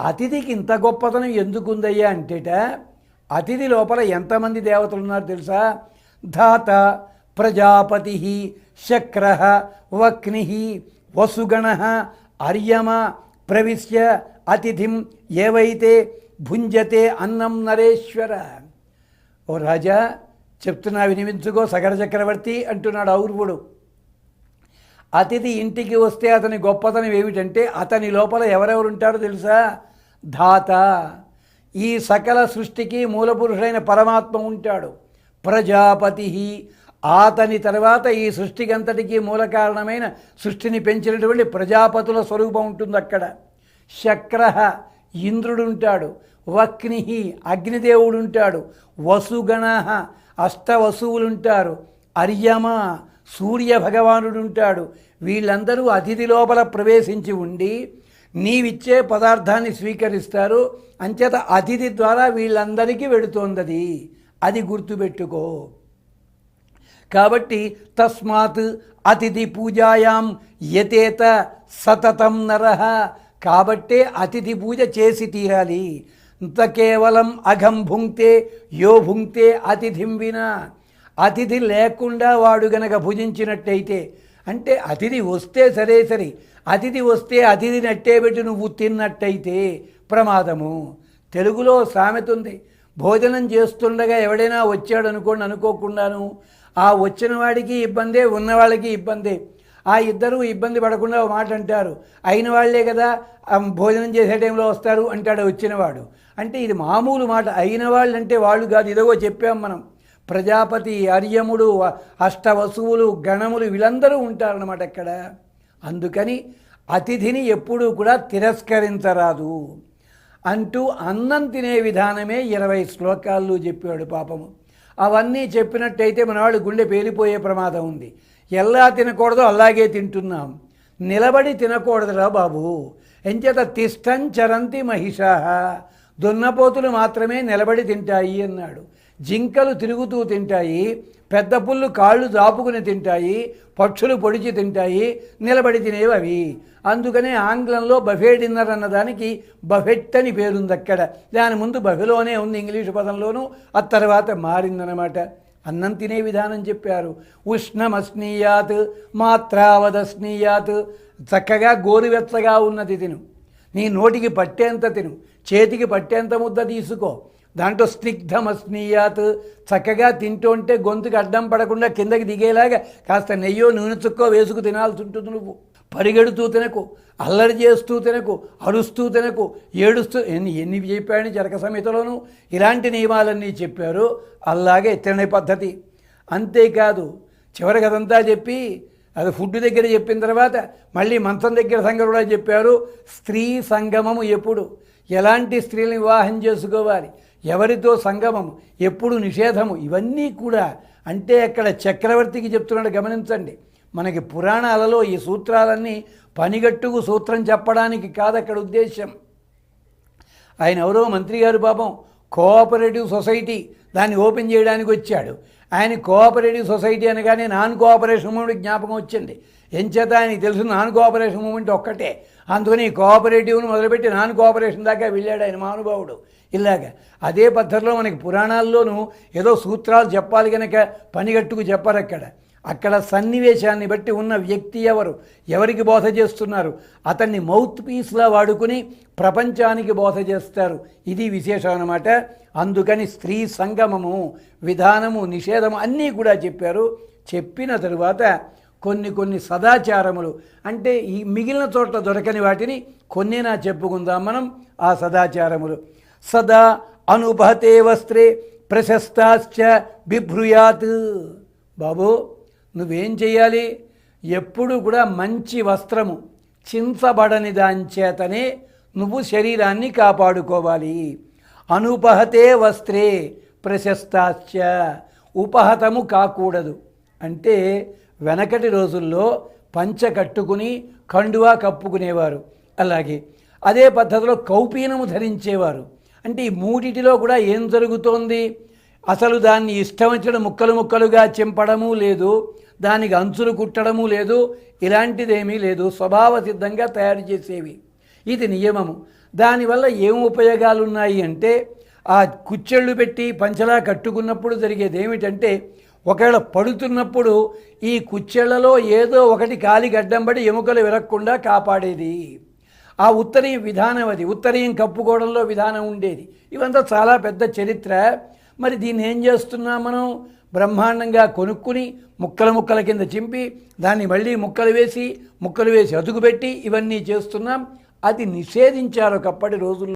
అతిథికి ఇంత గొప్పతనం ఎందుకుందయ్యా అంటేట అతిథి లోపల ఎంతమంది దేవతలు ఉన్నారు తెలుసా? ధాత ప్రజాపతి శక్ర వక్ని వసుగణ అర్యమ ప్రవిశ్య అతిథిం ఏవైతే భుంజతే అన్నం నరేశ్వర. ఓ రాజా చెప్తున్నా వినిపించుకో సగర చక్రవర్తి అంటున్నాడు ఔర్వుడు అతిథి ఇంటికి వస్తే అతని గొప్పతనం ఏమిటంటే అతని లోపల ఎవరెవరు ఉంటారో తెలుసా? ధాత. ఈ సకల సృష్టికి మూలపురుషుడైన పరమాత్మ ఉంటాడు. ప్రజాపతి. అతని తర్వాత ఈ సృష్టికి అంతటికీ మూల కారణమైన సృష్టిని పెంచినటువంటి ప్రజాపతుల స్వరూపం ఉంటుంది అక్కడ శక్ర ఇంద్రుడు ఉంటాడు వక్ని అగ్నిదేవుడు ఉంటాడు వసుగణ అష్టవసువులుంటారు. అర్యమ సూర్య భగవానుడు ఉంటాడు వీళ్ళందరూ అతిథి లోపల ప్రవేశించి ఉండి నీవిచ్చే పదార్థాన్ని స్వీకరిస్తారు. అంచేత అతిథి ద్వారా వీళ్ళందరికీ వెడుతోందది. అది గుర్తుపెట్టుకో. కాబట్టి తస్మాత్ అతిథి పూజాయాం యతేత సతతం నర. కాబట్టే అతిథి పూజ చేసి తీరాలి. ఇంత కేవలం అఘం భుంక్తే యో భుంక్తే అతిథిం వినా. అతిథి లేకుండా వాడు గనక భుజించినట్టయితే అంటే అతిథి వస్తే సరే సరే అతిథి వస్తే అతిథి నట్టే పెట్టి నువ్వు తిన్నట్టయితే ప్రమాదము. తెలుగులో సామెత ఉంది. భోజనం చేస్తుండగా ఎవడైనా వచ్చాడు అనుకోండి అనుకోకుండాను ఆ వచ్చిన వాడికి ఇబ్బందే ఉన్నవాళ్ళకి ఇబ్బందే. ఆ ఇద్దరు ఇబ్బంది పడకుండా ఒక మాట అంటారు. అయిన వాళ్ళే కదా భోజనం చేసే టైంలో వస్తారు అంటాడు వచ్చినవాడు. అంటే ఇది మామూలు మాట. అయిన వాళ్ళు అంటే వాళ్ళు కాదు ఇదిగో చెప్పాం మనం. ప్రజాపతి అర్యముడు అష్టవసువులు గణములు వీళ్ళందరూ ఉంటారన్నమాట అక్కడ అందుకని అతిథిని ఎప్పుడూ కూడా తిరస్కరించరాదు. అంటూ అన్నం తినే విధానమే ఇరవై శ్లోకాల్లో చెప్పాడు పాపము. అవన్నీ చెప్పినట్టయితే మనవాడు గుండె పేలిపోయే ప్రమాదం ఉంది. ఎలా తినకూడదో అలాగే తింటున్నాం. నిలబడి తినకూడదురా బాబు. ఎంచేత తిష్టం చరంతి మహిష. దున్నపోతులు మాత్రమే నిలబడి తింటాయి అన్నాడు. జింకలు తిరుగుతూ తింటాయి పెద్ద పుల్లు కాళ్ళు దాపుకుని తింటాయి పక్షులు పొడిచి తింటాయి నిలబడి తినేవి అవి. అందుకనే ఆంగ్లంలో బఫే డిన్నర్ అన్నదానికి బఫెట్ అని పేరుంది అక్కడ. దాని ముందు బఫెలోనే ఉంది ఇంగ్లీషు పదంలోనూ ఆ తర్వాత మారిందనమాట అన్నం తినే విధానం చెప్పారు. ఉష్ణమస్నీయాత్ మాత్రావదస్నీయాత్ చక్కగా గోరువెచ్చగా ఉన్నది తిను. నీ నోటికి పట్టేంత తిను. చేతికి పట్టేంత ముద్ద తీసుకో. దాంట్లో స్నిగ్ధమస్నీయాత్ చక్కగా తింటూ ఉంటే గొంతుకి అడ్డం పడకుండా కిందకి దిగేలాగా కాస్త నెయ్యో నూనె చుక్కో వేసుకు తినాల్సి ఉంటుంది నువ్వు. పరిగెడుతూ తినకు అల్లరి చేస్తూ తినకు అరుస్తూ తినకు ఏడుస్తూ ఎన్ని ఎన్ని చెప్పాడని జరక సమేతలోనూ ఇలాంటి నియమాలన్నీ చెప్పారు. అలాగే తినే పద్ధతి. అంతేకాదు చివరికి అదంతా చెప్పి అది ఫుడ్ దగ్గర చెప్పిన తర్వాత మళ్ళీ మంచం దగ్గర సంగతి కూడా చెప్పారు. స్త్రీ సంగమము ఎప్పుడు? ఎలాంటి స్త్రీలను వివాహం చేసుకోవాలి? ఎవరితో సంగమం ఎప్పుడు నిషేధము ఇవన్నీ కూడా అంటే అక్కడ చక్రవర్తికి చెప్తున్నాడు గమనించండి. మనకి పురాణాలలో ఈ సూత్రాలన్నీ పనిగట్టుకు సూత్రం చెప్పడానికి కాదు అక్కడ ఉద్దేశం ఆయన ఎవరో మంత్రి గారు పాపం కోఆపరేటివ్ సొసైటీ దాన్ని ఓపెన్ చేయడానికి వచ్చాడు. ఆయన కోఆపరేటివ్ సొసైటీ అనగానే నాన్ కోఆపరేషన్ మూమెంట్ జ్ఞాపకం వచ్చింది. ఎంచేత ఆయనకి తెలుసు నాన్ కోఆపరేషన్ మూమెంట్ ఒక్కటే. అందుకని కోఆపరేటివ్ను మొదలుపెట్టి నాన్ కోఆపరేషన్ దాకా వెళ్ళాడు ఆయన మహానుభావుడు. ఇలాగ. అదే పద్ధతిలో మనకి పురాణాల్లోనూ ఏదో సూత్రాలు చెప్పాలి కనుక పనిగట్టుకు చెప్పరు అక్కడ. అక్కడ సన్నివేశాన్ని బట్టి ఉన్న వ్యక్తి ఎవరు? ఎవరికి బోధ చేస్తున్నారు? అతన్ని మౌత్ పీస్లా వాడుకుని ప్రపంచానికి బోధ చేస్తారు. ఇది విశేషం అన్నమాట. అందుకని స్త్రీ సంగమము విధానము నిషేధము అన్నీ కూడా చెప్పారు. చెప్పిన తరువాత కొన్ని కొన్ని సదాచారములు. అంటే ఈ మిగిలిన చోట్ల దొరకని వాటిని కొన్నేనా చెప్పుకుందాం మనం ఆ సదాచారములు. సదా అనుభతే వస్త్రే ప్రశస్తాశ్చ బిభ్రుయాత్ బాబు నువ్వేం చేయాలి ఎప్పుడు కూడా మంచి వస్త్రము చించబడని దాంచేతనే నువ్వు శరీరాన్ని కాపాడుకోవాలి. అనుపహతే వస్త్రే ప్రశస్తాశ్చ ఉపహతము కాకూడదు. అంటే వెనకటి రోజుల్లో పంచ కట్టుకుని కండువా కప్పుకునేవారు. అలాగే అదే పద్ధతిలో కౌపీనము ధరించేవారు. అంటే ఈ మూడిటిలో కూడా ఏం జరుగుతోంది? అసలు దాన్ని ఇష్టం వచ్చిన ముక్కలు ముక్కలుగా చింపడము లేదు దానికి అంచులు కుట్టడము లేదు ఇలాంటిదేమీ లేదు స్వభావ సిద్ధంగా తయారు చేసేవి. ఇది నియమము. దానివల్ల ఏం ఉపయోగాలు ఉన్నాయి అంటే ఆ కుచ్చెళ్ళు పెట్టి పంచలా కట్టుకున్నప్పుడు జరిగేది ఏమిటంటే ఒకవేళ పడుతున్నప్పుడు ఈ కుచ్చెళ్ళలో ఏదో ఒకటి కాలి గడ్డం పడి ఎముకలు విరగకుండా కాపాడేది. ఆ ఉత్తరీయం విధానం అది. ఉత్తరీయం కప్పుకోవడంలో విధానం ఉండేది. ఇవంతా చాలా పెద్ద చరిత్ర. మరి దీన్ని ఏం చేస్తున్నాం మనం? బ్రహ్మాండంగా కొనుక్కుని ముక్కల ముక్కల కింద చింపి దాన్ని మళ్ళీ ముక్కలు వేసి ముక్కలు వేసి అతుకుపెట్టి ఇవన్నీ చేస్తున్నాం. అది నిషేధించారు ఒకప్పటి రోజుల్లో.